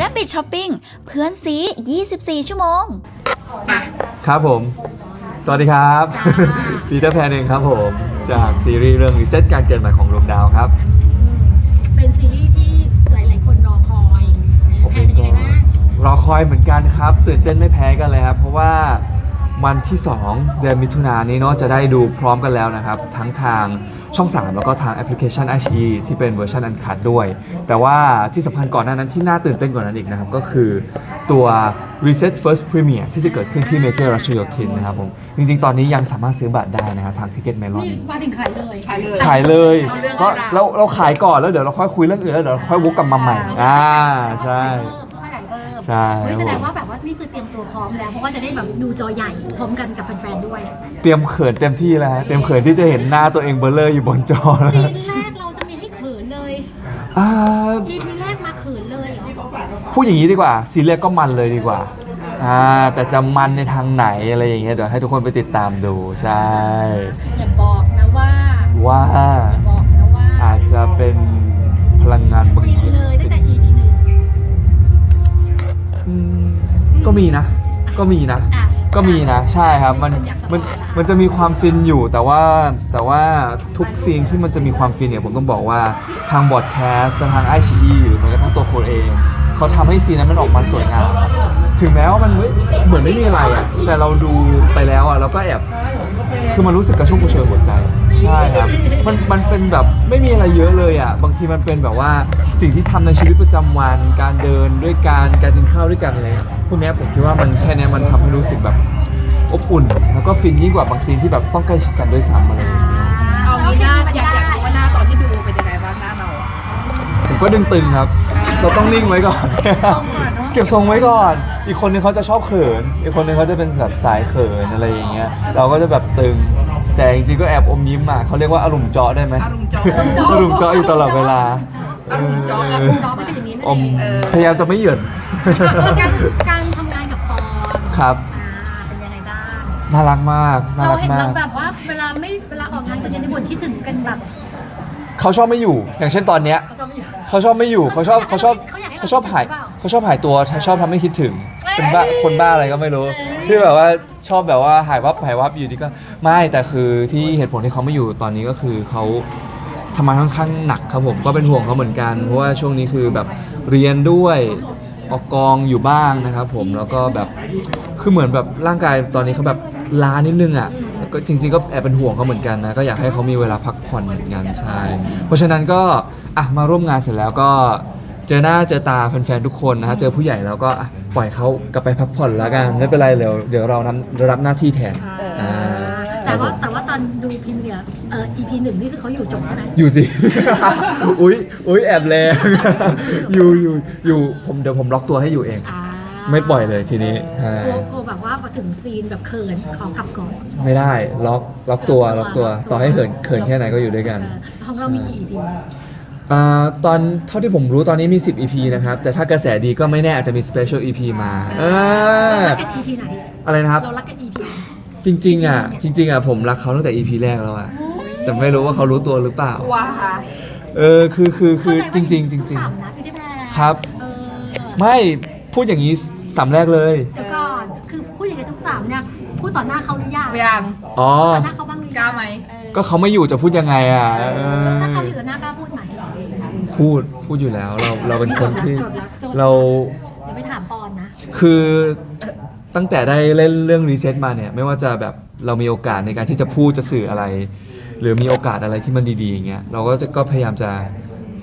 Rabbit Shopping เพื่อนซี 24 ชั่วโมง ครับผม สวัสดีครับ ปีเตอร์แพนเองครับผม จากซีรีส์เรื่องรีเซ็ตการเกิดใหม่ของดวงดาวครับ เป็นซีรีส์ที่หลาย ๆ คนรอคอยผมแพเอนงเป็นยังก็ไงบ้างรอคอยเหมือนกันครับ ตื่นเต้นไม่แพ้กันเลยครับ เพราะว่า วันที่ 2 เดือนมิถุนายนนี้เนาะจะได้ดูพร้อมกันแล้วนะครับ ทั้งทางช่อง 3 แล้วก็ทางแอปพลิเคชัน i อที่เป็นเวอร์ชันอันคัดด้วย แต่ว่าที่สำคัญก่อนหน้านั้นที่น่าตื่นเต้นกว่านั้นอีกนะครับ ก็คือตัว Reset First Premiere ที่จะเกิดขึ้นที่ Major r u s h y o t i n นะครับผม จริงๆ ตอนนี้ยังสามารถซื้อบัตรได้นะครับทาง Ticket Melon นี่มาถึงขายเลยขายเลย ขายเลยเอาเรื่องก็เอาราว เราเราขายก่อนแล้วเดี๋ยวเราค่อยคุยเรื่องอื่นแล้วเดี๋ยวเราค่อยวกกลับมาใหม่อ่าใช่ ขายเพิ่ม ใช่เฮ้ยแสดงว่าแบบว่านี่คือเตรียมตัวพร้อมแล้ว เพราะว่าจะได้แบบดูจอใหญ่พร้อมกันกับแฟนๆด้วยเตรียมเขินเต็มที่แล้วฮะเตรียมเขินที่จะเห็นหน้าตัวเองเบลเลอร์อยู่บนจอแล้วซีนแรกเราจะมีให้เขินเลยอ่า EP แรกมาเขินเลยเหรอพูดอย่างนี้ดีกว่าซีเรียสก็มันเลยดีกว่าอ่า แต่จะมันในทางไหนอะไรอย่างเงี้ยเดี๋ยวให้ทุกคนไปติดตามดูใช่ อย่าบอกนะว่าว่าอย่าบอกนะว่าอาจจะเป็นพลังงานบางฟินเลยตั้งแต่ มีนะ ก็มีนะ อะก็มีนะ ใช่ครับ มันอยากสปอยมันละมันจะมีความฟินอยู่ แต่ว่า แต่ว่าทุกซีนที่มันจะมีความฟินเนี่ยผมต้องบอกว่าทางบอดแคสต์ทางไอชีหรือแม้กระทั่งตัวโคนเอง เขาทำให้ซีนนั้นมันออกมาสวยงามครับถึงแม้ว่ามันไม่เหมือนไม่มีอะไรอะแต่เราดูไปแล้วอะเราก็แอบ คือมันรู้สึกกระชุ่มกระชวยหัวใจ ใช่ครับ มันมันเป็นแบบไม่มีอะไรเยอะเลยอะ บางทีมันเป็นแบบว่าสิ่งที่ทำในชีวิตประจำวัน การเดินด้วยการการกินข้าวด้วยกันอะไรพ วกเนี้ยผมคิดว่ามันแค่เนี้ยมันทำให้รู้สึกแบบอบอุ่น แล้วก็ฟินยิ่งกว่าบางซีนที่แบบต้องใกล้ชิดกันด้วยซ้ำอะไรอย่างเงี้ยเอางี้หน้าโเคอยากอยากรู้ว่าหน้าตอนที่ดูเป็นยังไงบ้างหน้าเราอะผมก็ดึงตึงครับ เราต้องนิ่งไว้ก่อน เก็บทรงไว้ก่อน อีกคนนึงเขาจะชอบเขิน อีกคนนึงเขาจะเป็นแบบสายเขินอะไรอย่างเงี้ย เราก็จะแบบตึง แต่จริงๆก็แอบอมยิ้มอะเขาเรียกว่าอารมณ์เจาะได้ไหมอารมณ์จออารมณ์เจาะอยู่ตลอดเวลาอารมณ์เจาะเอออจอไม่เป็นอย่างนี้นั่นอมเองเออพยายามจะไม่เหยิน การการ ครับ อ่าเป็นยังไงบ้างน่ารักมาก น่าเรารักเห็นมาเราก แบบว่าเวลาไม่เวลาออกงานกันเนี่ยในบทคิดถึงกันแบบเขาชอบไม่อยู่ อย่างเช่นตอนเนี้ยเขาชอบไม่อยู่ เขาชอบไม่อยู่เขาชอบเขาชอบเขาอยากให้เราเขาชอบหายคิดถึงหรือเปล่า เขาชอบหายตัวชอบทำให้คิดถึงเป็นบ้าคนบ้าอะไรก็ไม่รู้ที่แบบว่าชอบแบบว่าหายวับหายวับอยู่ดีก็ไม่แต่คือที่เหตุผลที่เขาไม่อยู่ตอนนี้ก็คือเขาทำงานค่อนข้างหนักครับผมก็เป็นห่วงเขาเหมือนกันเพราะว่าช่วงนี้คือแบบเรียนด้วย ออกกองอยู่บ้างนะครับผมแล้วก็แบบคือเหมือนแบบร่างกายตอนนี้เขาแบบล้านิดนึงอะแล้วก็จริงๆก็แอบเป็นห่วงเขาเหมือนกันนะก็อยากให้เขามีเวลาพักผ่อนเหมือนกันใช่เพราะฉะนั้นก็อะมาร่วมงานเสร็จแล้วก็เจอหน้าเจอตาแฟนๆทุกคนนะฮะเจอผู้ใหญ่แล้วก็อะปล่อยเขากลับไปพักผ่อนแล้วกันไม่เป็นไรเดี๋ยวเดี๋ยวเรานำรับหน้าที่แทนอ่า แต่ว่าแต่ว่าตอนดูพรีเมียร์ เอ่อ EP หนึ่งนี่คือเขาอยู่จบใช่ไหมอยู่สิ อุ๊ยอุ๊ยแอบแรงอยู่อยู่อยู่ผมเดี๋ยวผมล็อกตัวให้อยู่เอง อ่าไม่ปล่อยเลยทีนี้ใช่กลัวกลัวแบบว่าพอถึงซีนแบบเขินขอกลับก่อนไม่ได้ล็อกล็อกตัวล็อกตัวต่อให้เขินเขินแค่ไหนก็อยู่ด้วยกัน เออของเรามีกี่ EP อ่าตอนเท่าที่ผมรู้ตอนนี้มี 10 EP นะครับ แต่ถ้ากระแสดีก็ไม่แน่อาจจะมี Special EP มาเออเรารักกัน EP ไหนอะไรนะครับ เรารักกัน EP ไหนจริงๆอะจริงๆอะผมรักเขาตั้งแต่ EP แรกแล้วอะ แต่ไม่รู้ว่าเขารู้ตัวหรือเปล่า ว้าเออคือคือคือจเข้าริใจงว่าๆจริง สามนะพี่ได้แพรครับ เออๆไม่พูดอย่างนี้สามแรกเลย เดี๋ยวก่อนคือพูดอย่างไรทุกสามเนี่ยพูดต่อหน้าเขาหรือยังพยายาม อ๋อ ต่อหน้าเขาบ้างหรือยังกล้าไหม เออก็เขาไม่อยู่จะพูดยังไงอะเออแล้วถ้าเขาอยู่ต่อหน้ากล้าพูดไหมพูดพูดอยู่แล้วเราเราเป็นคนที่จดละจดละเราเดี๋ยวไปถามปอนนะ คือตั้งแต่ได้เล่นเรื่องรีเซ็ตมาเนี่ย ไม่ว่าจะแบบเรามีโอกาสในการที่จะพูดจะสื่ออะไร หรือมีโอกาสอะไรที่มันดีๆอย่างเงี้ยเราก็จะก็พยายามจะ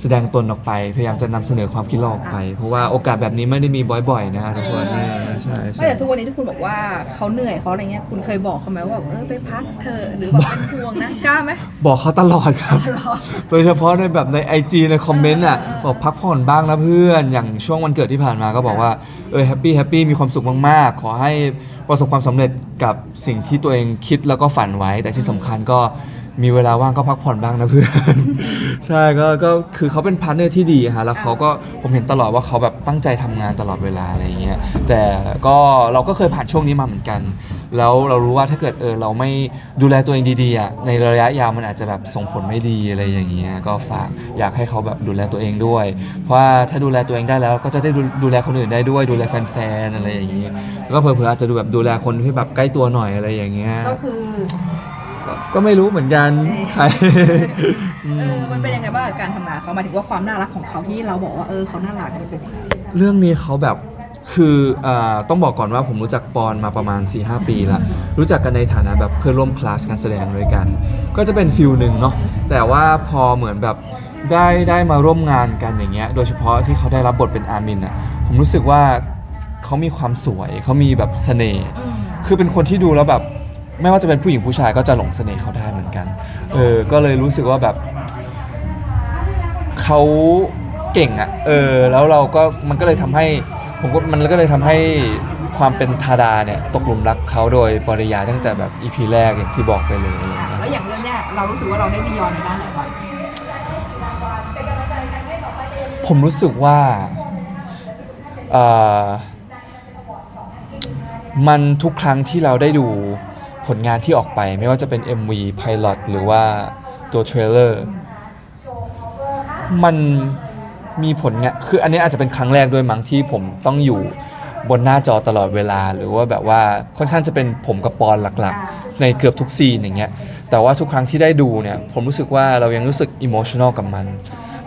แสดงตนออกไป พยายามจะนำเสนอความคิดเราออกไป เพราะว่าโอกาสแบบนี้ไม่ได้มีบ่อยๆนะฮะทุกคนเนี่ยใช่ไม่ใช่ แต่ทุกวันนี้ที่คุณบอกว่าเขาเหนื่อยเขาอะไรเงี้ยคุณเคยบอกเขาไหมว่าแบบเออไปพักเถอะหรือแบบเป็นห่วงนะกล้าไหมบอกเขาตลอดครับโดยเฉพาะในแบบใน IG ในคอมเมนต์อะบอกพักผ่อนบ้างนะเพื่อน อย่างช่วงวันเกิดที่ผ่านมาก็บอกว่า เออแฮปปี้แฮปปี้มีความสุขมาก ๆ ขอให้ประสบความสำเร็จกับสิ่งที่ตัวเองคิดแล้วก็ฝันไว้ แต่ที่สำคัญก็ มีเวลาว่างก็พักผ่อนบ้างนะเพื่อน ใช่ก็ก็คือเขาเป็นพาร์ทเนอร์ที่ดีฮะแล้วเขาก็ผมเห็นตลอดว่าเขาแบบตั้งใจทำงานตลอดเวลาอะไรอย่างเงี้ยแต่ก็เราก็เคยผ่านช่วงนี้มาเหมือนกัน แล้วเรารู้ว่าถ้าเกิดเออเราไม่ดูแลตัวเองดีๆอะในระยะยาวมันอาจจะแบบส่งผลไม่ดีอะไรอย่างเงี้ยก็ฝากอยากให้เขาแบบดูแลตัวเองด้วย เพราะว่าถ้าดูแลตัวเองได้แล้วก็จะได้ดูดูแลคนอื่นได้ด้วย ดูแลแฟนๆอะไรอย่างเงี้ยแล้วก็เผื่อๆอาจจะดูแบบดูแลคนที่แบบใกล้ตัวหน่อยอะไรอย่างเงี้ย ก็คือ ก็ก็ไม่รู้เหมือนกันใครเออมันเป็นยังไงบ้างกับการทำงานเขาหมายถึงว่าความน่ารักของเขาที่เราบอกว่าเออเขาน่ารักมันเป็นยังไงเรื่องนี้เขาแบบคืออาต้องบอกก่อนว่าผมรู้จักปอนมาประมาณ 4-5 ปีแล้วรู้จักกันในฐานะแบบเพื่อนร่วมคลาสการแสดงด้วยกัน ก็จะเป็นฟิลหนึ่งเนาะแต่ว่าพอเหมือนแบบได้ได้มาร่วมงานกันอย่างเงี้ยโดยเฉพาะที่เขาได้รับบทเป็นอามินอะผมรู้สึกว่าเขามีความสวยเขามีแบบเสน่ห์คือเป็นคนที่ดูแล้วแบบ ไม่ว่าจะเป็นผู้หญิงผู้ชายก็จะหลงเสน่ห์เขาได้เหมือนกัน เออ ก็เลยรู้สึกว่าแบบเขาเก่งอะ่ะ เออ แล้วเราก็มันก็เลยทำให้ผมก็มันก็เลยทำให้ความเป็นทาดาเนี่ยตกหลุมรักเขาโดยปริยายตั้งแต่แบบอีพีแรกอย่างที่บอกไปเลยอะไรอย่างเงี้ยแล้วอย่างเรื่องเนี้ยเรารู้สึกว่าเราได้บียอนในด้านไหนบ้างผมรู้สึกว่าเอ่อมันทุกครั้งที่เราได้ดู ผลงานที่ออกไปไม่ว่าจะเป็น MV Pilot หรือว่าตัวเทรลเลอร์มันมีผลงานคืออันนี้อาจจะเป็นครั้งแรกด้วยมั้งที่ผมต้องอยู่บนหน้าจอตลอดเวลา หรือว่าแบบว่าค่อนข้างจะเป็นผมกับปอนหลักๆ ในเกือบทุกซีนอย่างเงี้ยแต่ว่าทุกครั้งที่ได้ดูเนี่ยผมรู้สึกว่าเรายังรู้สึกอิโมชันอลกับมัน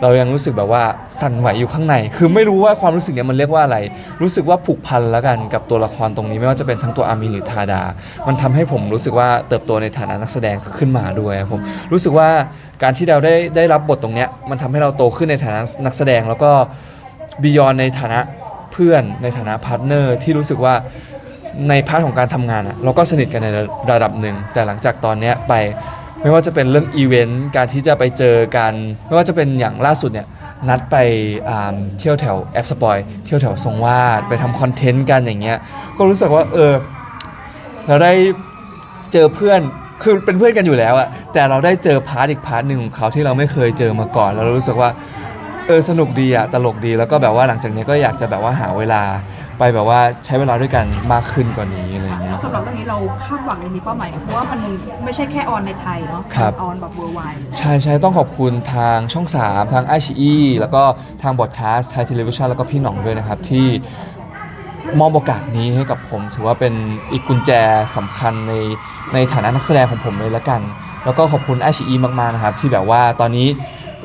เรายังรู้สึกแบบว่าสั่นไหวอยู่ข้างใน คือไม่รู้ว่าความรู้สึกเนี้ยมันเรียกว่าอะไร รู้สึกว่าผูกพันแล้วกันกับตัวละครตรงนี้ไม่ว่าจะเป็นทั้งตัวอามีนหรือทาดา มันทำให้ผมรู้สึกว่าเติบโตในฐานะนักแสดงขึ้นมาด้วยผมรู้สึกว่าการที่เราได้ได้รับบทตรงเนี้ยมันทำให้เราโตขึ้นในฐานะนักแสดงแล้วก็บียอนในฐานะเพื่อนในฐานะพาร์ทเนอร์ที่รู้สึกว่าในพาร์ทของการทำงานอะเราก็สนิทกันในระดับหนึ่งแต่หลังจากตอนเนี้ยไป ไม่ว่าจะเป็นเรื่องอีเวนต์การที่จะไปเจอกัน ไม่ว่าจะเป็นอย่างล่าสุดเนี่ยนัดไปเที่ยวแถวแอปสปอยเที่ยวแถวทรงวาดไปทำคอนเทนต์กันอย่างเงี้ยก็รู้สึกว่าเออเราได้เจอเพื่อนคือเป็นเพื่อนกันอยู่แล้วอะแต่เราได้เจอพาร์ทอีกพาร์ทหนึ่งของเขาที่เราไม่เคยเจอมาก่อนแล้วเรารู้สึกว่าเออสนุกดีอะตลกดีแล้วก็แบบว่าหลังจากนี้ก็อยากจะแบบว่าหาเวลา ไปแบบว่าใช้เวลาด้วยกันมากขึ้นกว่านี้อะไรอย่างเงี้ยแล้วสำหรับเรื่องนี้เราคาดหวังเลยมีเป้าหมายไงเพราะว่ามันไม่ใช่แค่ออนในไทยเนาะครับ ออนแบบ worldwide ใช่ใช่ต้องขอบคุณทางช่อง 3 ทางไอชีแล้วก็ทางบอดคาสต์ไทยทีวีชันแล้วก็พี่หน่องด้วยนะครับ ที่มอบโอกาสนี้ให้กับผม ถือว่าเป็นอีกกุญแจสำคัญในในฐานะนักแสดงของผมเลยละกัน แล้วก็ขอบคุณไอชีมากๆนะครับ ที่แบบว่าตอนนี้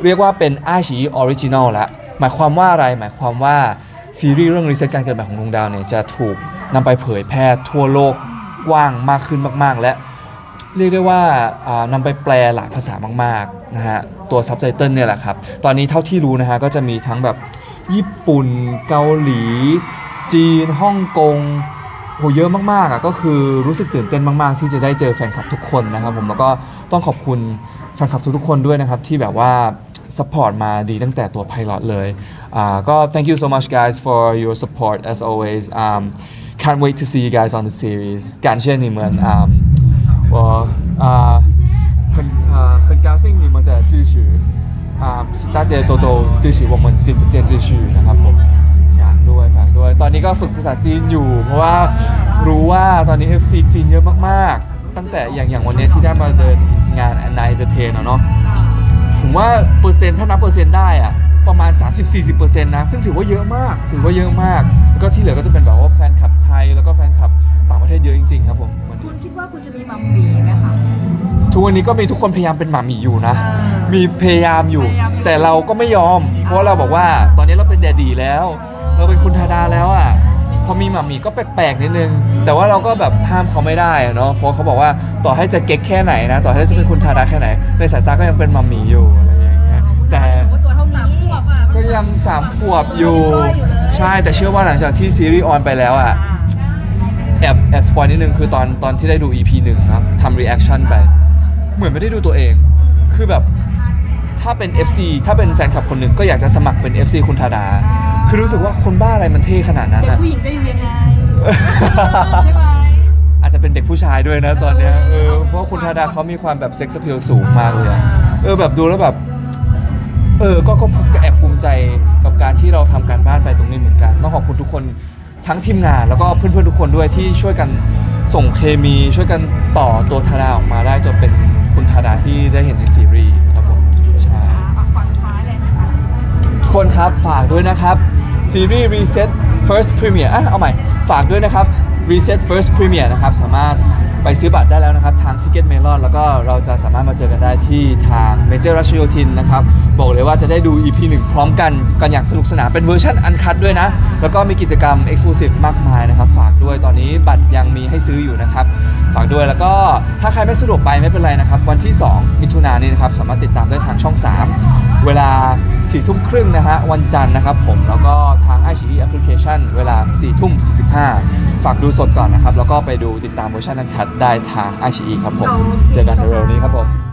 เรียกว่าเป็นไอชีออริจินอลแล้วหมายความว่าอะไรหมายความว่า ซีรีส์เรื่องรีเซ็ตการเกิดใหม่ของดวงดาวเนี่ยจะถูกนำไปเผยแพร่ทั่วโลกกว้างมากขึ้นมาก ๆ และเรียกได้ว่าอ่านำไปแปลหลายภาษามากๆนะฮะตัวซับไตเติลเนี่ยแหละครับ ตอนนี้เท่าที่รู้นะฮะก็จะมีทั้งแบบญี่ปุ่นเกาหลี จีนฮ่องกงโหเยอะมากๆอะก็คือรู้สึกตื่นเต้นมาก ๆ ที่จะได้เจอแฟนคลับทุกคนนะครับผมแล้วก็ต้องขอบคุณแฟนคลับทุกๆคนด้วยนะครับที่แบบว่า สปอร์ตมาดีตั้งแต่ตัวไพลอตเลยอ่าก็ thank you so much guys for your support as always um, can't wait to see you guys on the series 感谢你们啊、um, 我啊、很啊、很高兴你们的支持啊、大家多多支持我们新的电视剧นะครับผมฝากด้วยฝากด้วย ตอนนี้ก็ฝึกภาษาจีนอยู่ เพราะว่ารู้ว่าตอนนี้ FC จีนเยอะมากๆ ตั้งแต่อย่างอย่างวันนี้ที่ได้มาเดินงานนายเดเทนเนาะ ผมว่าเปอร์เซ็นต์ถ้านับเปอร์เซ็นต์ได้อะประมาณ 30-40%นะ ซึ่งถือว่าเยอะมากถือว่าเยอะมากแล้วก็ที่เหลือก็จะเป็นแบบว่าแฟนคลับไทยแล้วก็แฟนคลับต่างประเทศเยอะจริงๆครับผมวันคุนี้ณคิดว่าคุณจะมีมัมมี่ไหมคะ ทุกวันนี้ก็มีทุกคนพยายามเป็นหมาหมีอยู่นะ เออมีพยายามอยู่ พยายามอยู่ แต่เราก็ไม่ยอม เพราะว่าเราบอกว่าตอนนี้เราเป็นแดดดีแล้ว เราเป็นคุณธาดาแล้วอะ พอมีหมาหมีก็แปลกๆนิดนึง แต่ว่าเราก็แบบห้ามเขาไม่ได้อะเนาะเพราะเขาบอกว่าต่อให้จะเก๊กแค่ไหนนะ ต่อให้จะเป็นคุณธาดาแค่ไหน ในสายตาก็ยังเป็นหมาหมีอยู่อะไรอย่างเงี้ยแต่ตัวเท่านี้ก็ยังสามขวบอยู่ใช่แต่เชื่อว่าหลังจากที่ซีรีส์ออนไปแล้วอะแอบแอบสปอยนิดนึงคือตอนตอนที่ได้ดู EP หนึ่งครับทำรีแอคชั่นไป เหมือนไม่ได้ดูตัวเอง คือแบบถ้าเป็น FC ถ้าเป็นแฟนคลับคนหนึ่งก็อยากจะสมัครเป็น FC คุณธาดา คือรู้สึกว่าคนบ้าอะไรมันเท่ขนาดนั้นเด็กอะผู้หญิงจะอยู่ยังไงใช่ไหม อาจจะเป็นเด็กผู้ชายด้วยนะตอนเนี้ยเออเพราะว่าคุณธาดาเขามีความแบบเซ็กซ์เพลสูงมากเลยอะเออแบบดูแล้วแบบ เออก็ก็ก็แอบภูมิใจกับการที่เราทำการบ้านไปตรงนี้เหมือนกัน ต้องขอบคุณทุกคนทั้งทีมงาน แล้วก็เพื่อนๆทุกคนด้วยที่ช่วยกันส่งเคมี ช่วยกันต่อตัวทาดาออกมาได้จนเป็นคุณทาดาที่ได้เห็นในซีรีส์ คนครับฝากด้วยนะครับซีรีส์ Reset First Premiere อะเอาใหม่ ฝากด้วยนะครับ Reset First Premiere นะครับ สามารถไปซื้อบัตรได้แล้วนะครับ ทาง Ticket Melon แล้วก็เราจะสามารถมาเจอกันได้ที่ทาง Major รัชโยธินนะครับ บอกเลยว่าจะได้ดู EP 1 พร้อมกัน กันอย่างสนุกสนานเป็นเวอร์ชันอันคัดด้วยนะ แล้วก็มีกิจกรรม Exclusive มากมายนะครับ ฝากด้วยตอนนี้บัตรยัง มีให้ซื้ออยู่นะครับฝากด้วยแล้วก็ถ้าใครไม่สะดวกไปไม่เป็นไรนะครับ วันที่ 2 มิถุนายนนี้นะครับ สามารถติดตามได้ทางช่อง 3 เวลา4ี่ทุ่มครึ่งนะฮะวันจันทร์นะครับผมแล้วก็ทาง i อ e Application เวลา4ี่ทุ่ม45 ฝากดูสดก่อนนะครับ แล้วก็ไปดูติดตามเวอร์ชันนันคัดได้ทาง i อ e ครับผม เจอกันเร็วๆนี้ครับผม